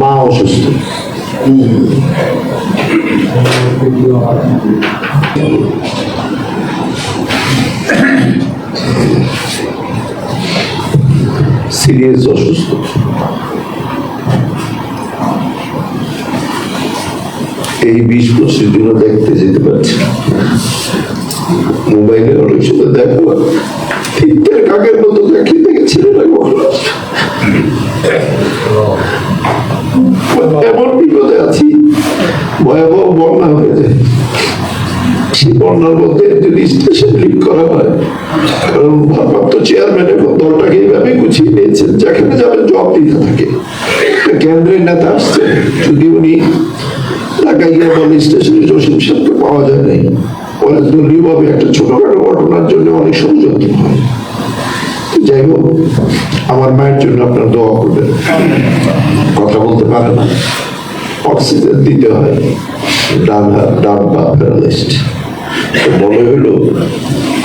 মা অসুস্থ সিরিয়াস অসুস্থ এই বিশ পঁচিশ দিনও দেখতে যেতে পারছি। মোবাইলে অনেক সময় দেখো ঠিকঠাক এমন বিপদে আছি। ভয়াবহ বন্যা হয়ে যায়। সেই বন্যার মধ্যে যদি স্টেশন লিক করা হয়। কারণ ভারপ্রাপ্ত চেয়ারম্যান দলটাকে এইভাবে গুছিয়ে নিয়েছেন, যেখানে যাবে জব দিতে থাকে। কেন্দ্রের নেতা আসছে, যদি উনি গিয়ে বলে স্টেশনে জসিম সাহেবকে পাওয়া যায় নাই। ভাবে একটা ছোটখাটো ঘটনার জন্য অনেক ষড়যন্ত্র হয়। যাই হোক, আমার মায়ের জন্য আপনার দোয়া করবেন। কথা বলতে পারে না। অক্সিজেন দিতে হয়। ডান ডান তো মনে হইল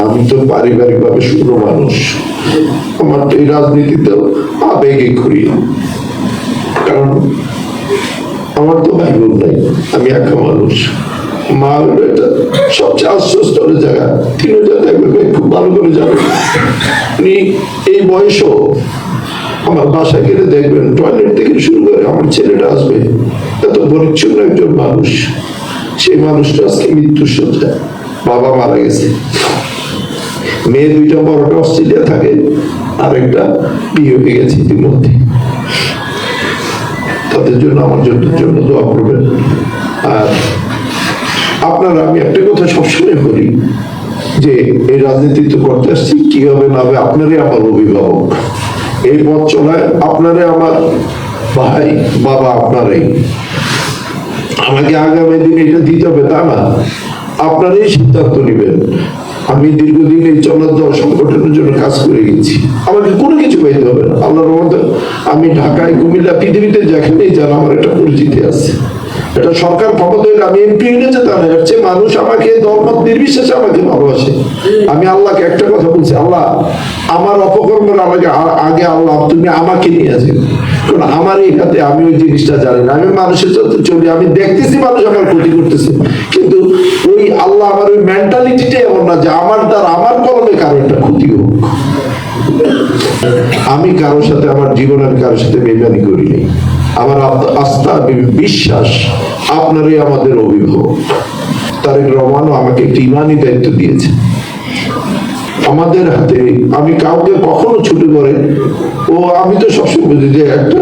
আমি তো শুকনো মানুষ। আমার তো এই রাজনীতিতেও আবেগে ঘুরি। কারণ আমার তো ভাই বোন নাই, আমি একা মানুষ। মা হলো এটা সবচেয়ে জায়গা। দেখবে ভাই খুব ভালো করে যাবে এই বয়সও আমার বাসায় গেলে দেখবেন টয়লেট থেকে শুরু করে আমার ছেলেটা আসবে। এত পরিচ্ছন্ন একজন মানুষ। সেই মানুষটা আজকে মৃত্যুর সজ্জায় বাবা মারা গেছে। মেয়ে দুইটা, বড়টা অস্ট্রেলিয়া থাকে। আরেকটা বিয়ে হয়ে গেছে ইতিমধ্যে। তাদের জন্য, আমার জন্য জন্য দোয়া করবেন। আর আপনারা, আমি একটা কথা সবসময় বলি যে, এই রাজনীতি তো করতে আসছি, কি হবে না হবে আপনারই আমার অভিভাবক। এই পথ চলায় আপনারে আমার ভাই, বাবা আপনারাই। আমাকে আগামী দিনে এটা দিতে হবে, তা না? আপনারাই সিদ্ধান্ত নেবেন। আমি দীর্ঘদিন এই চলার দল সংগঠনের জন্য কাজ করে গেছি। আমাকে কোনো কিছু পাইতে হবে না। আল্লাহর রহমতে আমি ঢাকায়, কুমিল্লা, পৃথিবীতে যেখানেই যান, আমার একটা পরিচিতি আছে। এটা সরকার আমি এমপি এর চেয়ে মানুষ আমাকে দলমত নির্বিশেষে আমাকে ভালোবাসে। আমি আল্লাহকে একটা কথা বলছি, আল্লাহ, আমার অপকর্মের আমাকে আগে আল্লাহ তুমি আমাকে নিয়ে আমার এই হাতে আমি ওই জিনিসটা জানি না। আমি মানুষের সাথে চলি, আমি দেখতেছি মানুষ আমার ক্ষতি করতেছে। কিন্তু ওই আল্লাহ আমার ওই মেন্টালিটিটা এমন না যে আমার দ্বারা আমার কলমে কারও একটা ক্ষতি হোক। আমি কারোর সাথে, আমার জীবনের কারোর সাথে বেমানি করিনি আমার আস্থা বিশ্বাস, আপনারই আমাদের অভিভাবক। তারেক রহমানও আমাকে একটি ইমানি দায়িত্ব দিয়েছে। আমাদের হাতে, আমি কাউকে কখনো ছুটে করে ও আমি তো সবসময় বুঝি যে একটা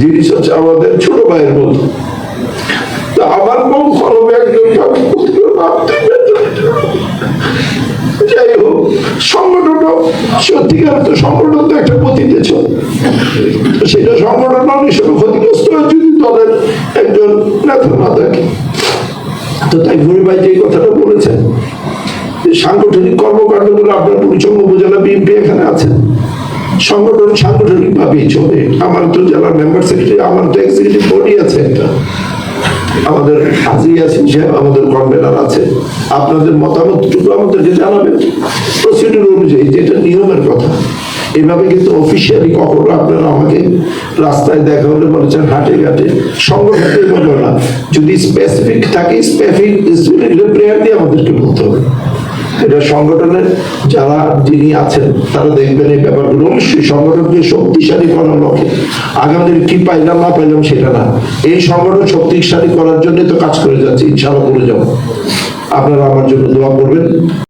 জিনিস হচ্ছে আমাদের ছোট ভাইয়ের মতো। আমার কোন কলমে একজন ক্ষতি করে ভাবতেই পারতো না। যাই হোক সংগঠনও সত্যিকার তো সংগঠন তো একটা ছিল। সেটা সংগঠন হিসেবে ক্ষতিগ্রস্ত হয় যদি দলের একজন নেতা থাকে। তো তাই ভাই যে কথাটা বলেছেন, যে সাংগঠনিক কর্মকাণ্ডগুলো আপনার পরিচন্ন উপজেলা বিএনপি এখানে আছে। সংগঠন সাংগঠনিক ভাবেই চলে। আমার তো জেলা মেম্বার সেক্রেটারি আমার তো এক্সিকিউটিভ বডি আছে একটা। আমাদের হাজি আছেন, সাহেব আমাদের কনভেনার আছে আপনাদের মতামতটুকু আমাদেরকে জানাবেন। প্রসিডিউর অনুযায়ী যেটা নিয়মের কথা, এভাবে কিন্তু অফিসিয়ালি কখনো আপনারা আমাকে রাস্তায় দেখা হলে বলেছেন হাটে ঘাটে সংগঠন এভাবে না। যদি স্পেসিফিক থাকে স্পেসিফিক প্রেয়ার দিয়ে আমাদেরকে বলতে হবে। এটা সংগঠনের যারা যিনি আছেন, তারা দেখবেন এই ব্যাপারগুলো। অবশ্যই সংগঠনকে শক্তিশালী করার লক্ষ্যে। আগামীদের কি পাইলাম, না পাইলাম সেটা না। এই সংগঠন শক্তিশালী করার জন্যই তো কাজ করে যাচ্ছে, ইনশাআল্লাহ করে যাব। আপনারা আমার জন্য দোয়া করবেন।